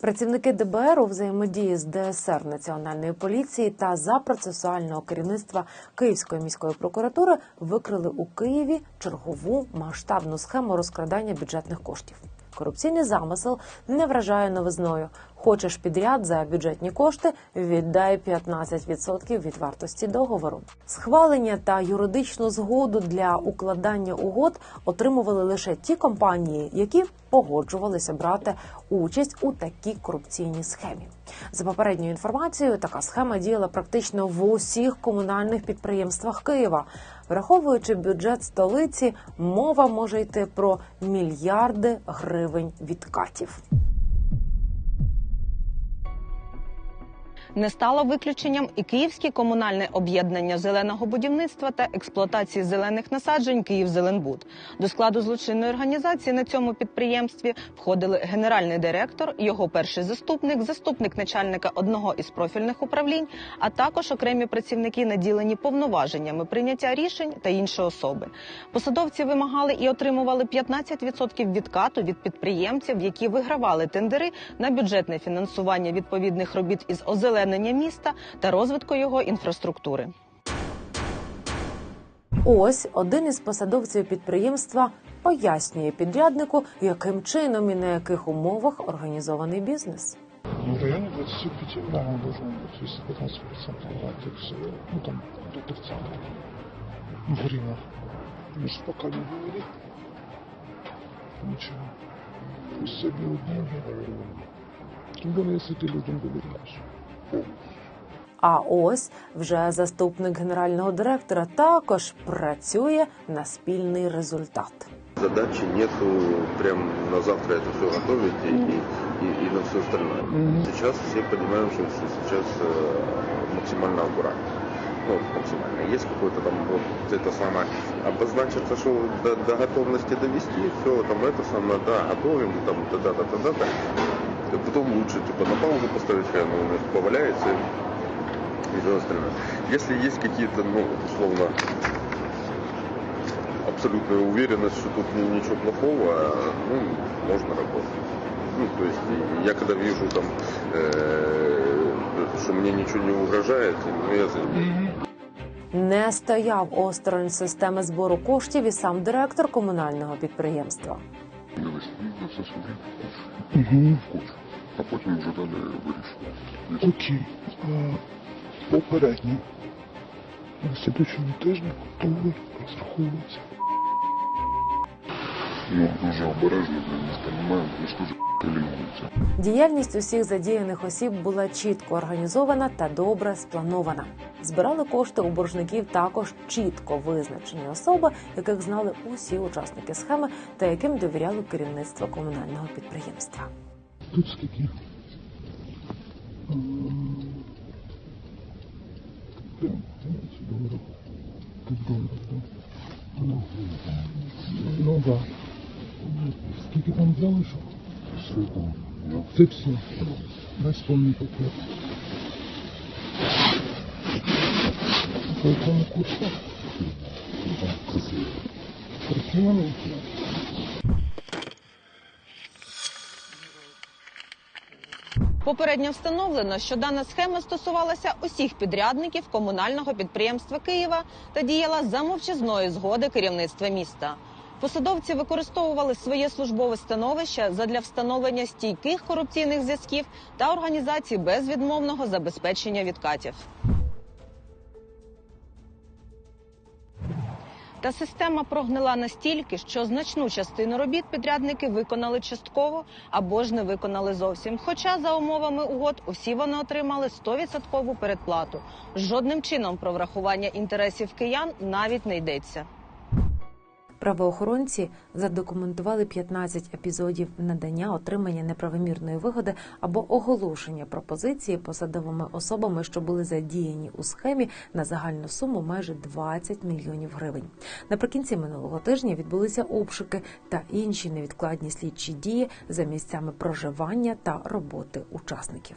Працівники ДБР у взаємодії з ДСР Національної поліції та за процесуального керівництва Київської міської прокуратури викрили у Києві чергову масштабну схему розкрадання бюджетних коштів. Корупційний замисел не вражає новизною. Хочеш підряд за бюджетні кошти, віддай 15% від вартості договору. Схвалення та юридичну згоду для укладання угод отримували лише ті компанії, які погоджувалися брати участь у такій корупційній схемі. За попередньою інформацією, така схема діяла практично в усіх комунальних підприємствах Києва. Враховуючи бюджет столиці, мова може йти про мільярди гривень відкатів. Не стало виключенням і Київське комунальне об'єднання зеленого будівництва та експлуатації зелених насаджень «Київзеленбуд». До складу злочинної організації на цьому підприємстві входили генеральний директор, його перший заступник, заступник начальника одного із профільних управлінь, а також окремі працівники, наділені повноваженнями прийняття рішень та інші особи. Посадовці вимагали і отримували 15% відкату від підприємців, які вигравали тендери на бюджетне фінансування відповідних робіт із озеленення міста та розвитку його інфраструктури. Ось один із посадовців підприємства пояснює підряднику, яким чином і на яких умовах організований бізнес. Ну, в районе 25, да, он должен быть, если 15% брать, и все. Ну, там, до 30 в гривнах. Мы же пока не говорили. Ничего. Пусть себе берут деньги. Тем более, если ты людям доверяешь. А ось вже заступник генерального директора також працює на спільний результат. Задачи нету прям на завтра это все готовить и, и, и- и на все остальное. Сейчас все понимаем, что что сейчас э, максимально аккуратно. Ну, максимально. Есть какой-то там вот это самое обозначится, что до, до готовности довести, все там это самое, да, готовим, там, да-да, да-да. Потом лучше, типа, на паузу поставить, хай оно у нас поваляется и все остальное. Если есть какие-то, ну, условно, абсолютная уверенность, что тут ни- ничего плохого, ну, можно работать. Ну, то есть я когда вижу там, э, что мне ничего не угрожает, ну, я занимаюсь. Не стояв осторонь системи збору коштів і сам директор комунального підприємства. Дивись, ну, це собі Угу. кучу. А потім вже далі вирішувати. Окей. Попередньо. На слідчому тижні готовий розраховуватися. Ну, дуже обережно, нас розуміємо, ну що лінується. Діяльність усіх задіяних осіб була чітко організована та добре спланована. Збирали кошти у боржників також чітко визначені особи, яких знали усі учасники схеми та яким довіряло керівництво комунального підприємства. Тут скільки? Тут доларів. Ну. Скільки там залишок? Все там, ну, Це все. Дай спомни пакет. По якому там красиво. Красиво? Попередньо встановлено, що дана схема стосувалася усіх підрядників комунального підприємства Києва та діяла за мовчазної згоди керівництва міста. Посадовці використовували своє службове становище задля встановлення стійких корупційних зв'язків та організації безвідмовного забезпечення відкатів. Та система прогнила настільки, що значну частину робіт підрядники виконали частково або ж не виконали зовсім. Хоча за умовами угод усі вони отримали 100% передплату. Жодним чином про врахування інтересів киян навіть не йдеться. Правоохоронці задокументували 15 епізодів надання отримання неправомірної вигоди або оголошення пропозиції посадовими особами, що були задіяні у схемі на загальну суму майже 20 мільйонів гривень. Наприкінці минулого тижня відбулися обшуки та інші невідкладні слідчі дії за місцями проживання та роботи учасників.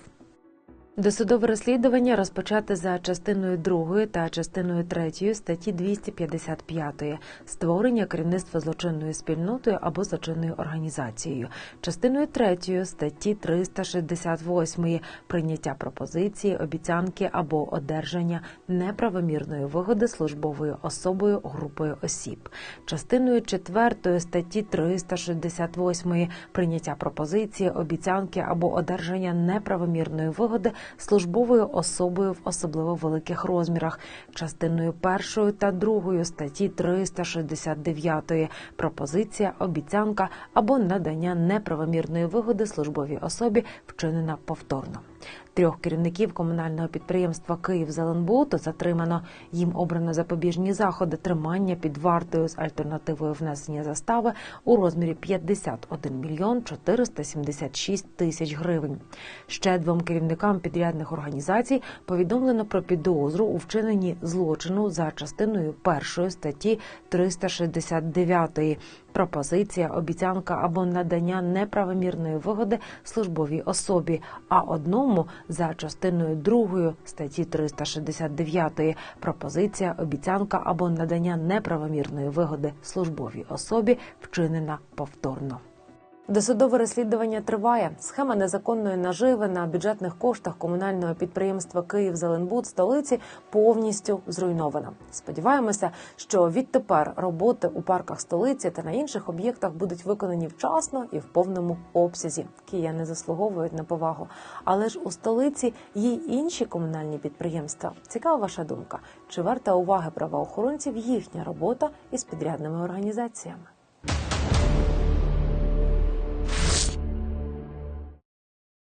Досудове розслідування розпочати за частиною 2 та частиною 3 статті 255 створення керівництва злочинною спільнотою або злочинною організацією, частиною 3 статті 368 прийняття пропозиції, обіцянки або одержання неправомірної вигоди службовою особою групою осіб, частиною 4 статті 368 прийняття пропозиції, обіцянки або одержання неправомірної вигоди службовою особою в особливо великих розмірах, частиною першою та другою статті 369 пропозиція, обіцянка або надання неправомірної вигоди службовій особі вчинена повторно. Трьох керівників комунального підприємства «Київзеленбуд» затримано. Їм обрано запобіжні заходи тримання під вартою з альтернативою внесення застави у розмірі 51 мільйон 476 тисяч гривень. Ще двом керівникам підрядних організацій повідомлено про підозру у вчиненні злочину за частиною першої статті 369 пропозиція, обіцянка або надання неправомірної вигоди службовій особі, а одному за частиною другої статті 369 пропозиція, обіцянка або надання неправомірної вигоди службовій особі вчинена повторно. Досудове розслідування триває. Схема незаконної наживи на бюджетних коштах комунального підприємства «Київзеленбуд» столиці повністю зруйнована. Сподіваємося, що відтепер роботи у парках столиці та на інших об'єктах будуть виконані вчасно і в повному обсязі. Кияни заслуговують на повагу. Але ж у столиці є й інші комунальні підприємства. Цікава ваша думка. Чи варта уваги правоохоронців їхня робота із підрядними організаціями?